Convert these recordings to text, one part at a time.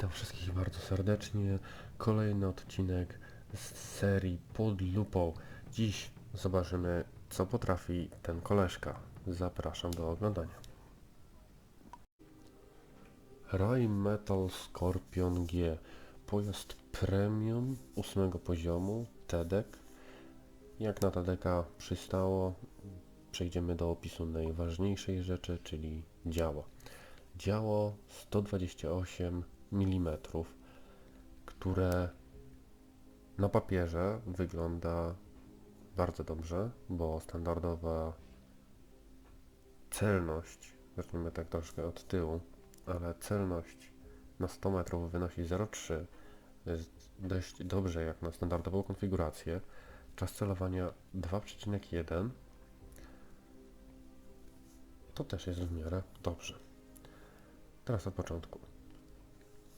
Witam wszystkich bardzo serdecznie. Kolejny odcinek z serii Pod lupą. Dziś zobaczymy, co potrafi ten koleżka. Zapraszam do oglądania. Rai Metal Scorpion G. Pojazd premium 8 poziomu, TEDek. Jak na TEDeka przystało, przejdziemy do opisu najważniejszej rzeczy, czyli działa. Działo 128 mm, które na papierze wygląda bardzo dobrze, bo standardowa celność, zacznijmy tak troszkę od tyłu, ale celność na 100 metrów wynosi 0,3. To jest dość dobrze jak na standardową konfigurację. Czas celowania 2,1. To też jest w miarę dobrze. Teraz od początku.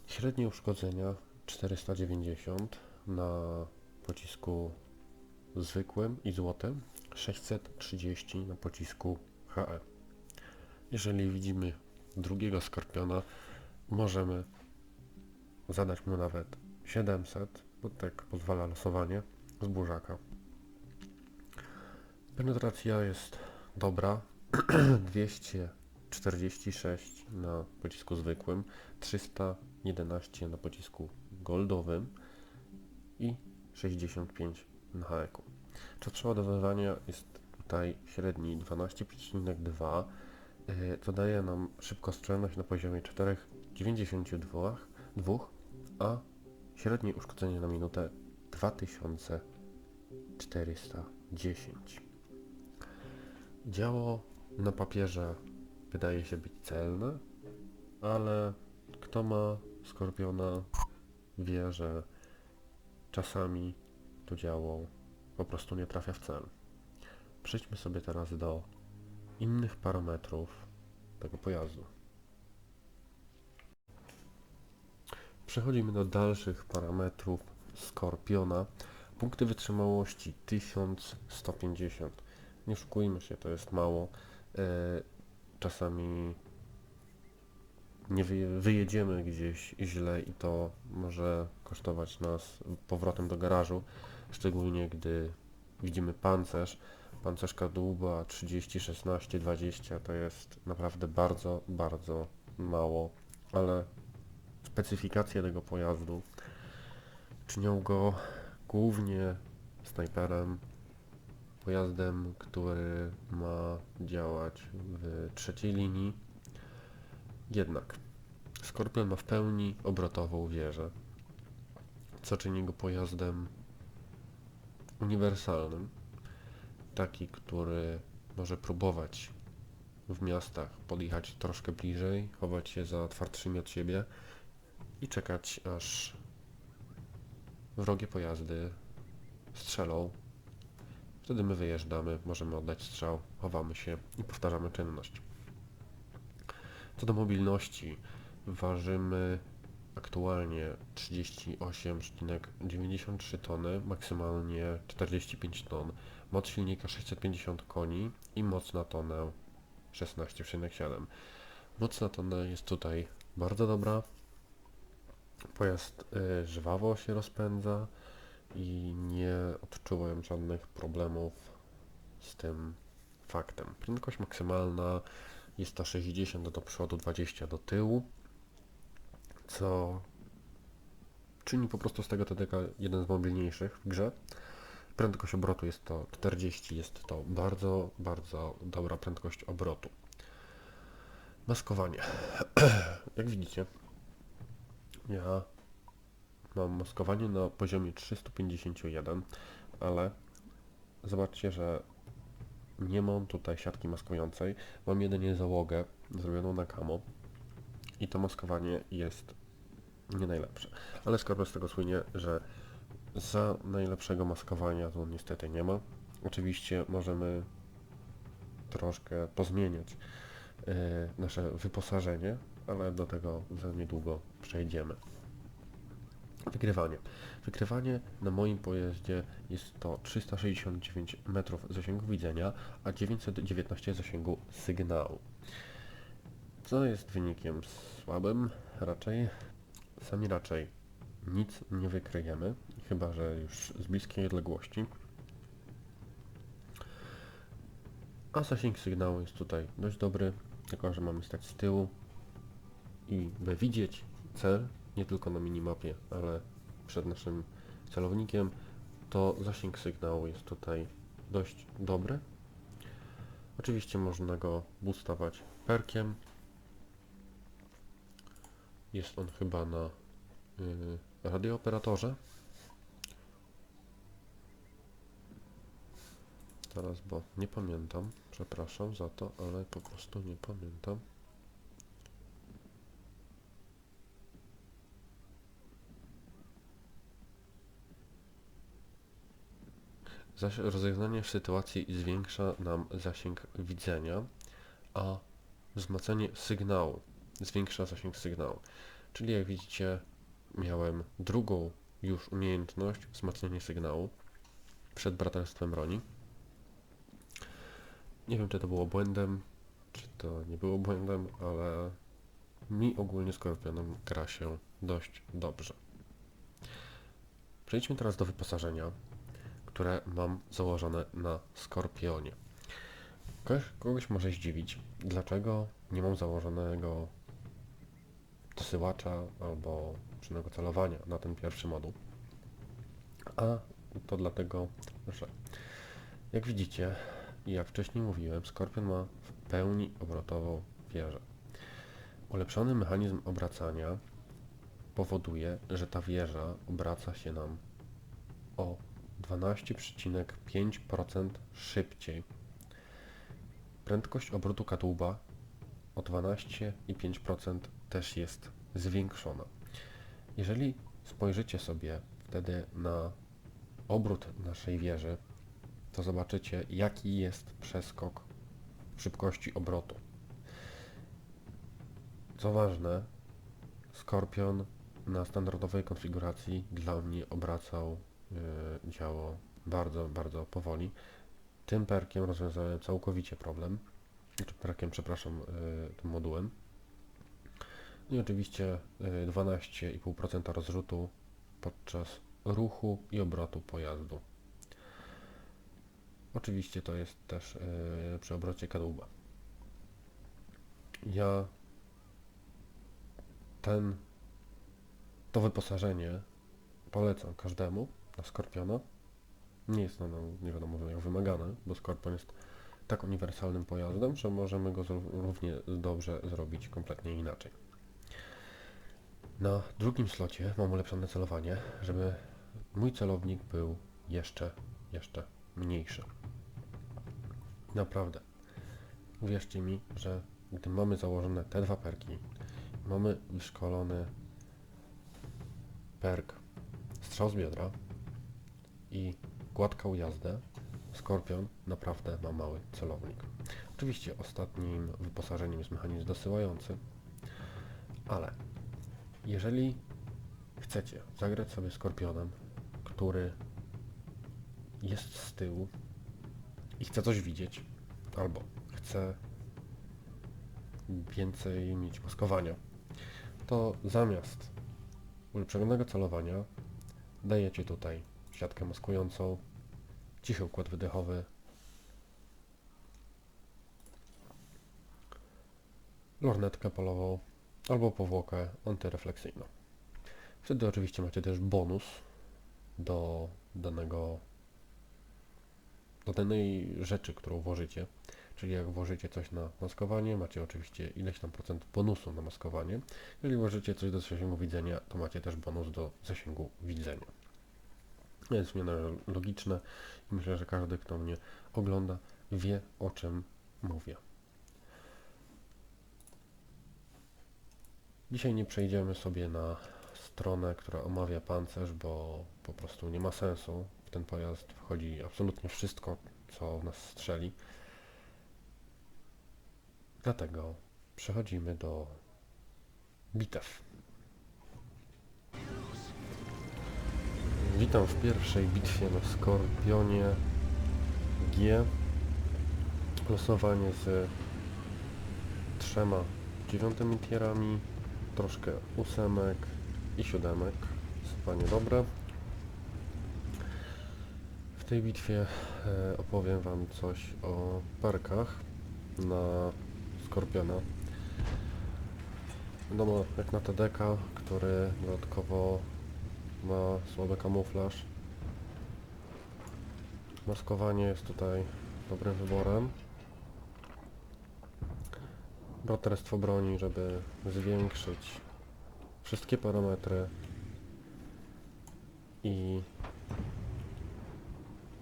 Średnie uszkodzenia 490 na pocisku zwykłym i złotym, 630 na pocisku HE. Jeżeli widzimy drugiego skorpiona, możemy zadać mu nawet 700, bo tak pozwala losowanie z burzaka. Penetracja jest dobra, 246 na pocisku zwykłym, 311 na pocisku goldowym i 65 na haeku. Czas przeładowywania jest tutaj średni 12,2, yy, co daje nam szybkostrzelność na poziomie 4,92, dwóch, a średnie uszkodzenie na minutę 2410. Działo na papierze wydaje się być celne, ale kto ma skorpiona wie, że czasami to działo po prostu nie trafia w cel. Przejdźmy sobie teraz do innych parametrów tego pojazdu. Przechodzimy do dalszych parametrów Skorpiona. Punkty wytrzymałości 1150. Nie oszukujmy się, to jest mało. E, czasami nie wyje, wyjedziemy gdzieś źle i to może kosztować nas powrotem do garażu, szczególnie gdy widzimy pancerz. Pancerz kadłuba 30, 16, 20 to jest naprawdę bardzo, bardzo mało, ale specyfikacje tego pojazdu czynią go głównie snajperem, pojazdem, który ma działać w trzeciej linii. Jednak Skorpion ma w pełni obrotową wieżę, co czyni go pojazdem uniwersalnym. Taki, który może próbować w miastach podjechać troszkę bliżej, chować się za twardszymi od siebie i czekać aż wrogie pojazdy strzelą Wtedy my wyjeżdżamy, możemy oddać strzał, chowamy się i powtarzamy czynność. Co do mobilności, ważymy aktualnie 38,93 tony, maksymalnie 45 ton, moc silnika 650 koni i moc na tonę 16,7. Moc na tonę jest tutaj bardzo dobra. Pojazd y, żwawo się rozpędza i nie odczułem żadnych problemów z tym faktem. Prędkość maksymalna jest ta 60 do przodu, 20 do tyłu, co czyni po prostu z tego TDK jeden z mobilniejszych w grze. Prędkość obrotu jest to 40, jest to bardzo, bardzo dobra prędkość obrotu. Maskowanie. Jak widzicie, ja mam maskowanie na poziomie 351, ale zobaczcie, że nie mam tutaj siatki maskującej, mam jedynie załogę zrobioną na camo i to maskowanie jest nie najlepsze. Ale Scorpio z tego słynie, że za najlepszego maskowania to niestety nie ma. Oczywiście możemy troszkę pozmieniać yy, nasze wyposażenie, ale do tego za niedługo przejdziemy. Wykrywanie. Wykrywanie na moim pojeździe jest to 369 metrów zasięgu widzenia, a 919 zasięgu sygnału. Co jest wynikiem słabym raczej. sami raczej nic nie wykryjemy, chyba że już z bliskiej odległości. A zasięg sygnału jest tutaj dość dobry, tylko że mamy stać z tyłu i by widzieć cel, nie tylko na minimapie, ale przed naszym celownikiem, to zasięg sygnału jest tutaj dość dobry. Oczywiście można go boostować perkiem. Jest on chyba na yy, radiooperatorze. Teraz, bo nie pamiętam, przepraszam za to, ale po prostu nie pamiętam. Zaś rozeznanie sytuacji zwiększa nam zasięg widzenia, a wzmacnianie sygnału zwiększa zasięg sygnału. Czyli jak widzicie, miałem drugą już umiejętność wzmacnianie sygnału przed braterstwem broni. Nie wiem, czy to było błędem, czy to nie było błędem, ale mi ogólnie Skorpionem gra się dość dobrze. Przejdźmy teraz do wyposażenia, które mam założone na Skorpionie. Kogoś, może zdziwić, dlaczego nie mam założonego dosyłacza albo czynnego celowania na ten pierwszy moduł. A to dlatego, że jak widzicie jak wcześniej mówiłem, Skorpion ma w pełni obrotową wieżę. Ulepszony mechanizm obracania powoduje, że ta wieża obraca się nam o 12,5% szybciej. Prędkość obrotu kadłuba o 12,5% też jest zwiększona. Jeżeli spojrzycie sobie wtedy na obrót naszej wieży, to zobaczycie jaki jest przeskok szybkości obrotu. Co ważne, Skorpion na standardowej konfiguracji dla mnie obracał działo bardzo, bardzo powoli. Tym perkiem rozwiązałem całkowicie problem. Czy perkiem, przepraszam, yy, tym modułem. I oczywiście yy, 12,5% rozrzutu podczas ruchu i obrotu pojazdu. Oczywiście to jest też przy obrocie kadłuba. Ja ten to wyposażenie polecam każdemu na Skorpiona. Nie jest ono nie wiadomo jak wymagane, bo Skorpion jest tak uniwersalnym pojazdem, że możemy go równie dobrze zrobić kompletnie inaczej. Na drugim slocie mam ulepszone celowanie, żeby mój celownik był jeszcze, jeszcze mniejszy. Naprawdę. Uwierzcie mi, że gdy mamy założone te dwa perki, mamy wyszkolony perk strzał z biodra i gładką jazdę, Skorpion naprawdę ma mały celownik. Oczywiście ostatnim wyposażeniem jest mechanizm dosyłający, ale jeżeli chcecie zagrać sobie Skorpionem, który jest z tyłu i chce coś widzieć, albo chce więcej mieć maskowania, to zamiast ulepszonego celowania dajecie tutaj siatkę maskującą, cichy układ wydechowy, lornetkę polową albo powłokę antyrefleksyjną. Wtedy oczywiście macie też bonus do danego do danej rzeczy, którą włożycie. Czyli jak włożycie coś na maskowanie, macie oczywiście ileś tam procent bonusu na maskowanie. Jeżeli włożycie coś do zasięgu widzenia, to macie też bonus do zasięgu widzenia. Jest w miarę logiczne i myślę, że każdy, kto mnie ogląda, wie o czym mówię. Dzisiaj nie przejdziemy sobie na stronę, która omawia pancerz, bo po prostu nie ma sensu. W ten pojazd wchodzi absolutnie wszystko, co w nas strzeli. Dlatego przechodzimy do bitew. Witam w pierwszej bitwie na Skorpionie G. Losowanie z trzema dziewiątymi tierami, troszkę ósemek i siódemek. Sypanie dobre. W tej bitwie e, opowiem Wam coś o perkach na Skorpiona. Wiadomo, jak na TDK, który dodatkowo ma słaby kamuflaż. Maskowanie jest tutaj dobrym wyborem. Braterstwo broni, żeby zwiększyć wszystkie parametry i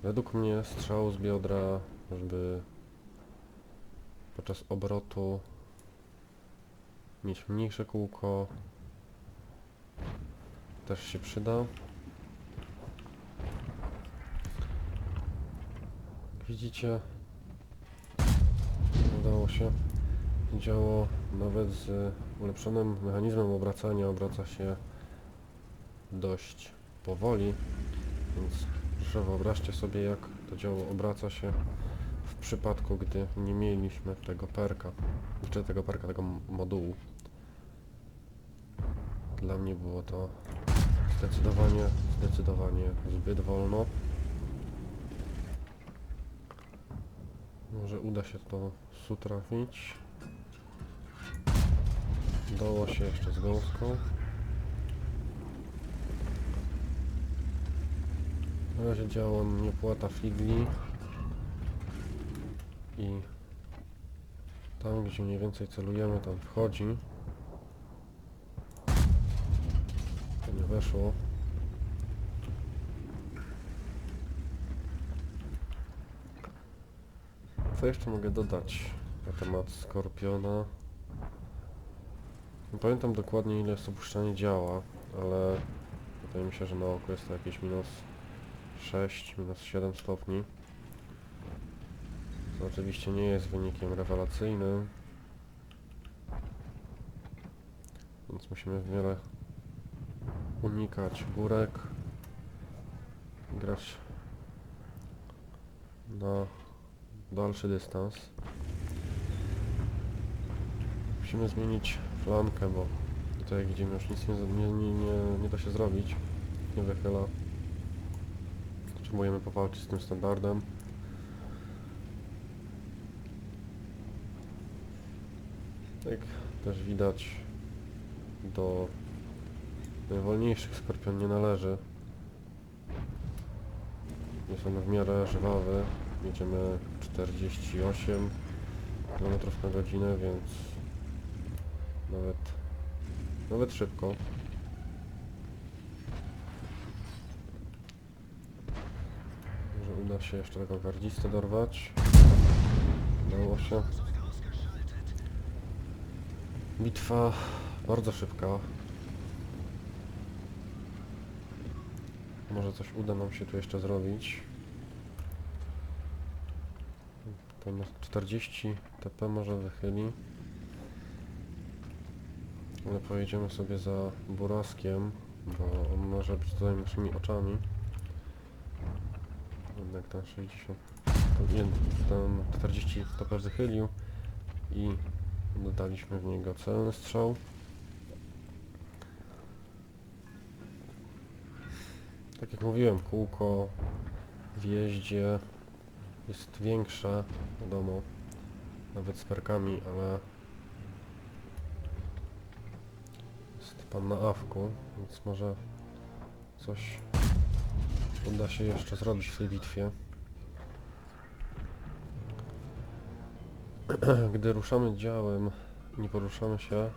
według mnie strzał z biodra, żeby podczas obrotu mieć mniejsze kółko też się przyda. Widzicie? Udało się. Działo nawet z ulepszonym mechanizmem obracania. Obraca się dość powoli. Więc proszę wyobraźcie sobie jak to działo. Obraca się w przypadku gdy nie mieliśmy tego perka czy tego perka, tego modułu. Dla mnie było to zdecydowanie, zdecydowanie zbyt wolno może uda się to su trafić Udało się jeszcze z gąską. Na razie działa mnie płata figli. I tam gdzie mniej więcej celujemy tam wchodzi. To nie weszło. Co jeszcze mogę dodać na temat Skorpiona? Nie pamiętam dokładnie ile jest opuszczanie działa, ale wydaje mi się, że na oko jest to jakieś minus 6, minus 7 stopni. Co oczywiście nie jest wynikiem rewelacyjnym. Więc musimy w miarę unikać górek. Grać na dalszy dystans. Musimy zmienić flankę, bo tutaj jak widzimy już nic nie, nie, nie, nie, da się zrobić. Nie wychyla. Potrzebujemy powalczyć z tym standardem. Jak też widać do najwolniejszych skorpion nie należy. Jest on w miarę żwawy. Jedziemy 48 km na godzinę, więc nawet nawet szybko. Może uda się jeszcze taką gardzistę dorwać. Udało się. Bitwa bardzo szybka. Może coś uda nam się tu jeszcze zrobić. Na 40 TP może wychyli. Ale pojedziemy sobie za Buraskiem, bo on może być tutaj naszymi oczami. Jednak ten 60... Ten, ten 40 TP wychylił i dodaliśmy w niego celny strzał. Tak jak mówiłem, kółko w jeździe jest większe, wiadomo, nawet z perkami, ale jest pan na awku, więc może coś uda się jeszcze zrobić w tej bitwie. Gdy ruszamy działem, nie poruszamy się,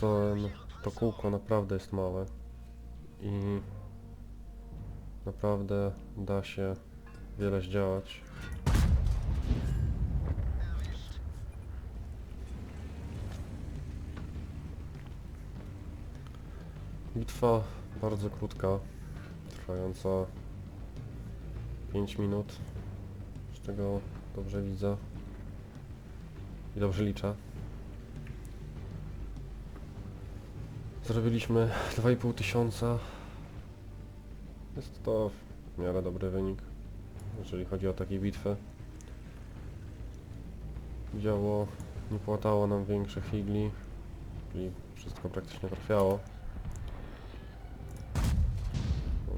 to to kółko naprawdę jest małe i naprawdę da się wiele zdziałać. Bitwa bardzo krótka, trwająca 5 minut, z czego dobrze widzę i dobrze liczę. Zrobiliśmy 2,5 tysiąca. Jest to w miarę dobry wynik, jeżeli chodzi o takie bitwy. Działo nie płatało nam większych figli, czyli Wszystko praktycznie trafiało.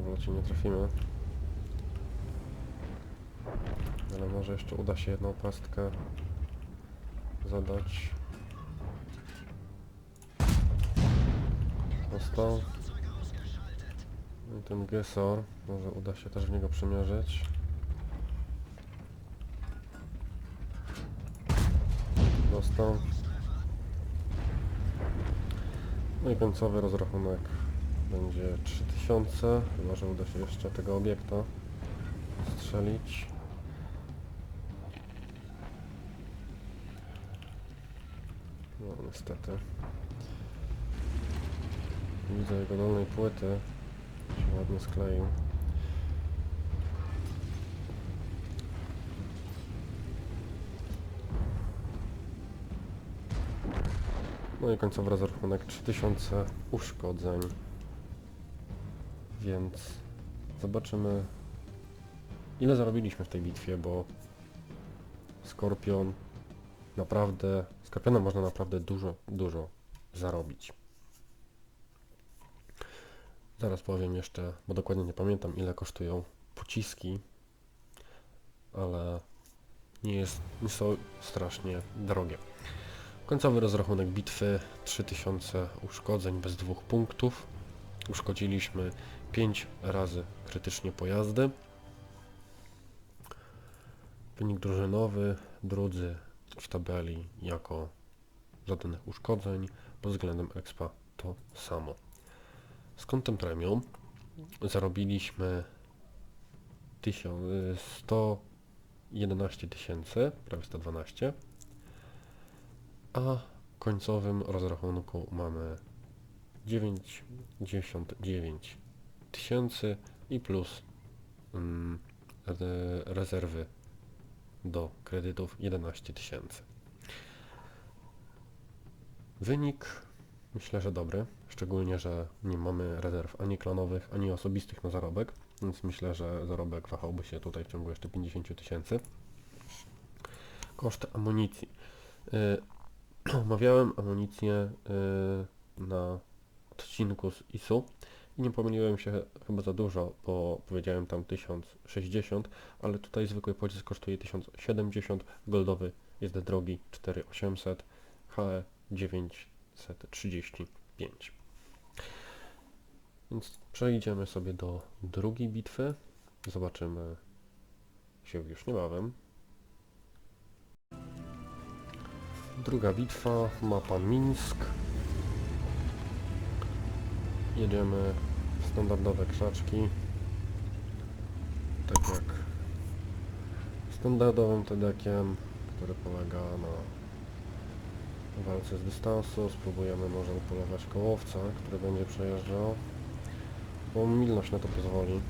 W locie nie trafimy. Ale może jeszcze uda się jedną pastkę zadać. Dostał. I ten Gesor, może uda się też w niego przymierzyć. Dostał. No i końcowy rozrachunek będzie 3000, chyba że uda się jeszcze tego obiekta strzelić. No niestety. Widzę jego dolnej płyty. Się ładnie skleił. No i końcowy rozrachunek 3000 uszkodzeń. Więc zobaczymy ile zarobiliśmy w tej bitwie, bo Skorpion naprawdę, Skorpionem można naprawdę dużo, dużo zarobić. Zaraz powiem jeszcze, bo dokładnie nie pamiętam ile kosztują pociski, ale nie, jest, nie są strasznie drogie. Końcowy rozrachunek bitwy 3000 uszkodzeń bez dwóch punktów. Uszkodziliśmy 5 razy krytycznie pojazdy. Wynik drużynowy, drudzy w tabeli jako żadnych uszkodzeń, pod względem expa to samo. Z kątem premium zarobiliśmy 1000 y, 111 tysięcy, prawie 112, a w końcowym rozrachunku mamy 99 tysięcy i plus mm, re- rezerwy do kredytów 11 tysięcy. Wynik myślę, że dobry, szczególnie, że nie mamy rezerw ani klanowych, ani osobistych na zarobek, więc myślę, że zarobek wahałby się tutaj w ciągu jeszcze 50 tysięcy. Koszt amunicji. Y, Omawiałem amunicję y, na odcinku z ISU i nie pomyliłem się chyba za dużo, bo powiedziałem tam 1060, ale tutaj zwykły pocisk kosztuje 1070, goldowy jest drogi 4800, HE 935. Więc przejdziemy sobie do drugiej bitwy. Zobaczymy się już niebawem. Druga bitwa, mapa Mińsk. Jedziemy w standardowe krzaczki. Tak jak standardowym TDK-iem, który polega na walce z dystansu. Spróbujemy może upolować kołowca, który będzie przejeżdżał. Bo mobilność na to pozwoli.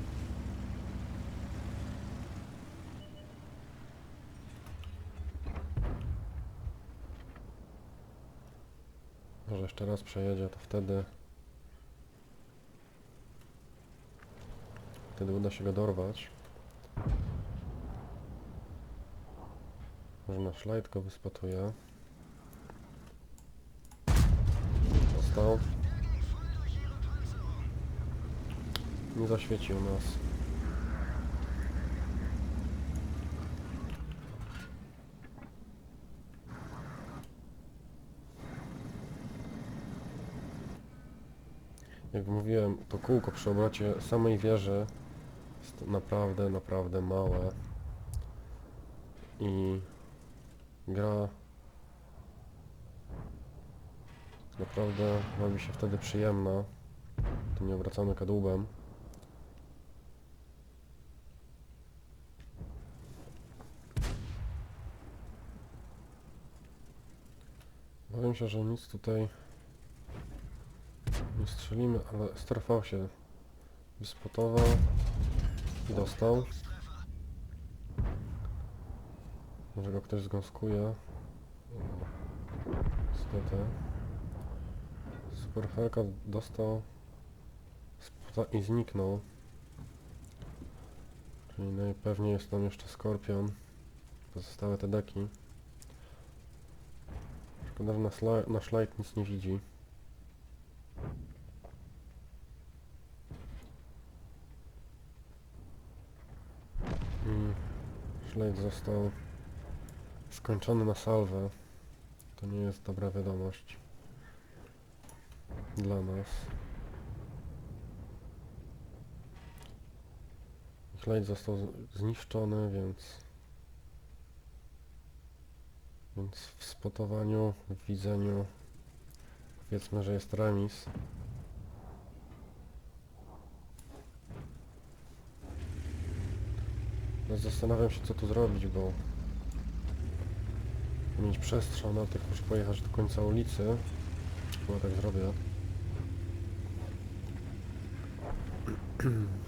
Może jeszcze raz przejedzie, to wtedy... Wtedy uda się go dorwać. Może nasz light go wyspotuje. Dostał. Nie zaświecił nas. Jak mówiłem, to kółko przy obrocie samej wieży jest naprawdę, naprawdę małe. I gra naprawdę robi się wtedy przyjemna tym nieobracanym kadłubem. Się, że nic tutaj nie strzelimy, ale strefał się wyspotował i dostał. Może go ktoś zgąskuje. Niestety. Super Helka dostał spota i zniknął. Czyli najpewniej jest tam jeszcze Skorpion. Pozostałe te deki. Szkoda, nasz, nasz light nic nie widzi. Mm. Został skończony na salwę. To nie jest dobra wiadomość dla nas. Szlejt został zniszczony, więc więc w spotowaniu, w widzeniu powiedzmy, że jest remis. No zastanawiam się co tu zrobić, bo mieć przestrzał na tych muszę pojechać do końca ulicy. Chyba tak zrobię.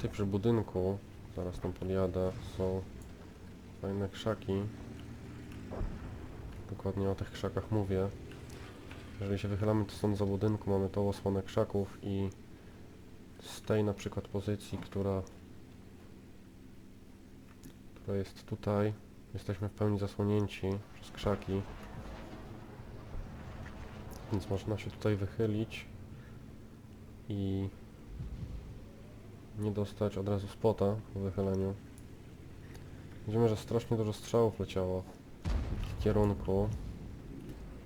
Tutaj przy budynku, zaraz tam podjadę, są fajne krzaki. Dokładnie o tych krzakach mówię. Jeżeli się wychylamy to stąd za budynku, mamy tą osłonę krzaków i z tej na przykład pozycji, która, która jest tutaj, jesteśmy w pełni zasłonięci przez krzaki. Więc można się tutaj wychylić i nie dostać od razu spota po wychyleniu. Widzimy, że strasznie dużo strzałów leciało w kierunku.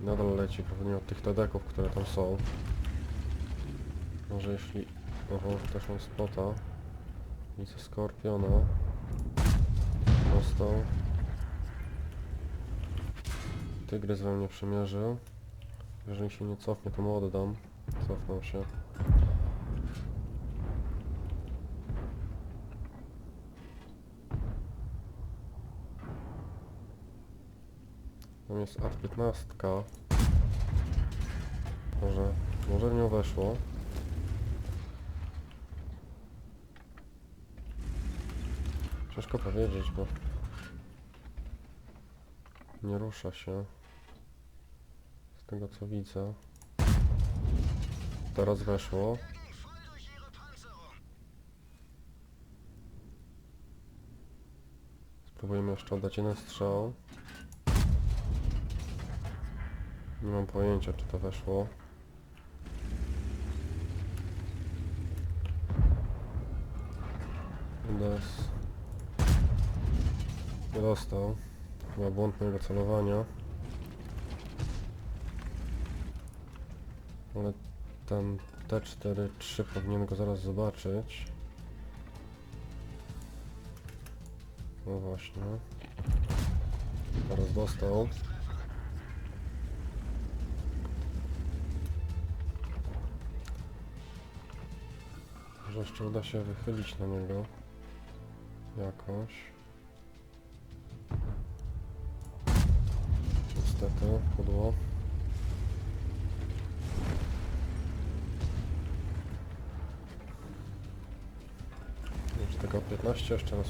Nadal leci pewnie od tych tedeków, które tam są. Może jeśli... Oho, też mam spota. Widzę skorpiona. Dostał. Tygrys we mnie przymierzył. Jeżeli się nie cofnie, to mu oddam. Cofnął się. Jest A15. Może, może w nią weszło. Ciężko powiedzieć, bo nie rusza się. Z tego co widzę. Teraz weszło. Spróbujemy jeszcze oddać jeden strzał. Nie mam pojęcia, czy to weszło. Udes. Nie dostał. Chyba błąd mojego celowania. Ale ten T4-3 powinien go zaraz zobaczyć. No właśnie. Teraz dostał. Może jeszcze uda się wychylić na niego. Jakoś. Niestety, pudło. Tego 15 jeszcze raz.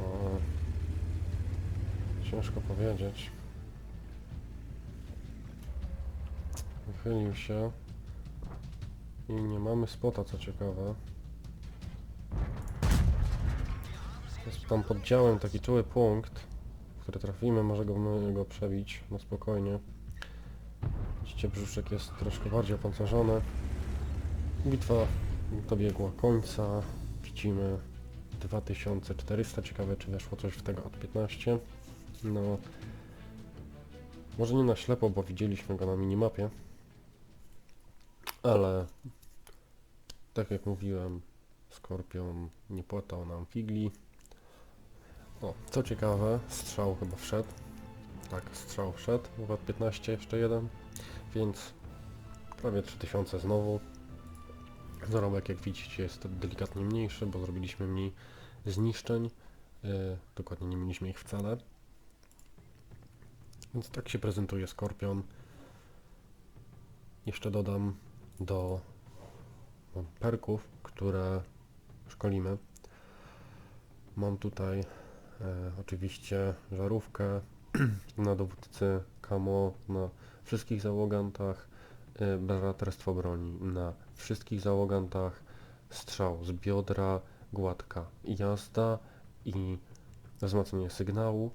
O, ciężko powiedzieć. Wychylił się. I nie mamy spota, co ciekawe. Jest tam pod działem taki czuły punkt, który trafimy, może go, go przebić na spokojnie. Widzicie, brzuszek jest troszkę bardziej opancerzony. Bitwa dobiegła końca. Widzimy 2400. Ciekawe, czy weszło coś w tego od 15. No, może nie na ślepo, bo widzieliśmy go na minimapie. Ale tak jak mówiłem, Skorpion nie płatał nam figli. O, co ciekawe, strzał chyba wszedł. Tak, strzał wszedł, chyba 15 jeszcze jeden, więc prawie 3000 znowu. Zarobek jak widzicie jest delikatnie mniejszy, bo zrobiliśmy mniej zniszczeń. Yy, dokładnie nie mieliśmy ich wcale. Więc tak się prezentuje Skorpion. Jeszcze dodam do perków, które szkolimy. Mam tutaj e, oczywiście żarówkę na dowódcy Kamo, na wszystkich załogantach, e, braterstwo broni, na wszystkich załogantach, strzał z biodra, gładka jazda i wzmocnienie sygnału.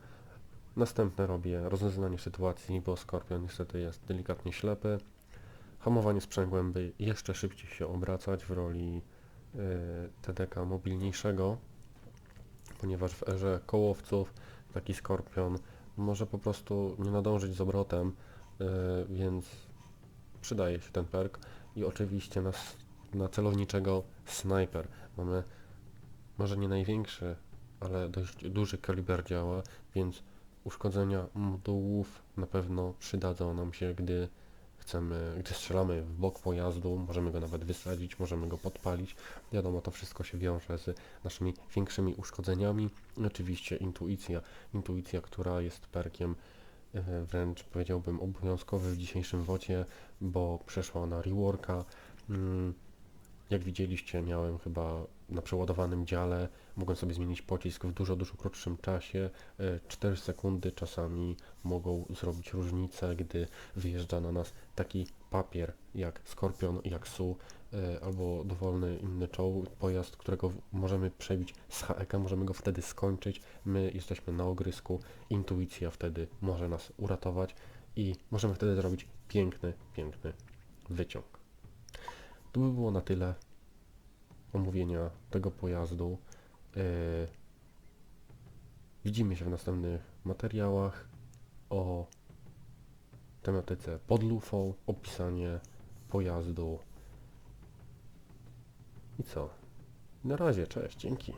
Następne robię rozeznanie sytuacji, bo Skorpion niestety jest delikatnie ślepy. Hamowanie sprzęgłem, by jeszcze szybciej się obracać w roli y, TDK mobilniejszego, ponieważ w erze kołowców taki Skorpion może po prostu nie nadążyć z obrotem, y, więc przydaje się ten perk. I oczywiście na, na celowniczego Sniper. Mamy może nie największy, ale dość duży kaliber działa, więc uszkodzenia modułów na pewno przydadzą nam się, gdy chcemy, gdy strzelamy w bok pojazdu, możemy go nawet wysadzić, możemy go podpalić. Wiadomo, to wszystko się wiąże z naszymi większymi uszkodzeniami. Oczywiście intuicja, intuicja, która jest perkiem e, wręcz powiedziałbym obowiązkowy w dzisiejszym wocie, bo przeszła na reworka. Jak widzieliście, miałem chyba na przeładowanym dziale, mogłem sobie zmienić pocisk w dużo, dużo krótszym czasie. E, 4 sekundy czasami mogą zrobić różnicę, gdy wyjeżdża na nas taki papier jak Skorpion, jak Su, e, albo dowolny inny czołg, pojazd, którego możemy przebić z HEK, możemy go wtedy skończyć. My jesteśmy na ogrysku, intuicja wtedy może nas uratować i możemy wtedy zrobić piękny, piękny wyciąg. To by było na tyle omówienia tego pojazdu. Yy, widzimy się w następnych materiałach o tematyce pod lufą, opisanie pojazdu. I co? Na razie, cześć, dzięki.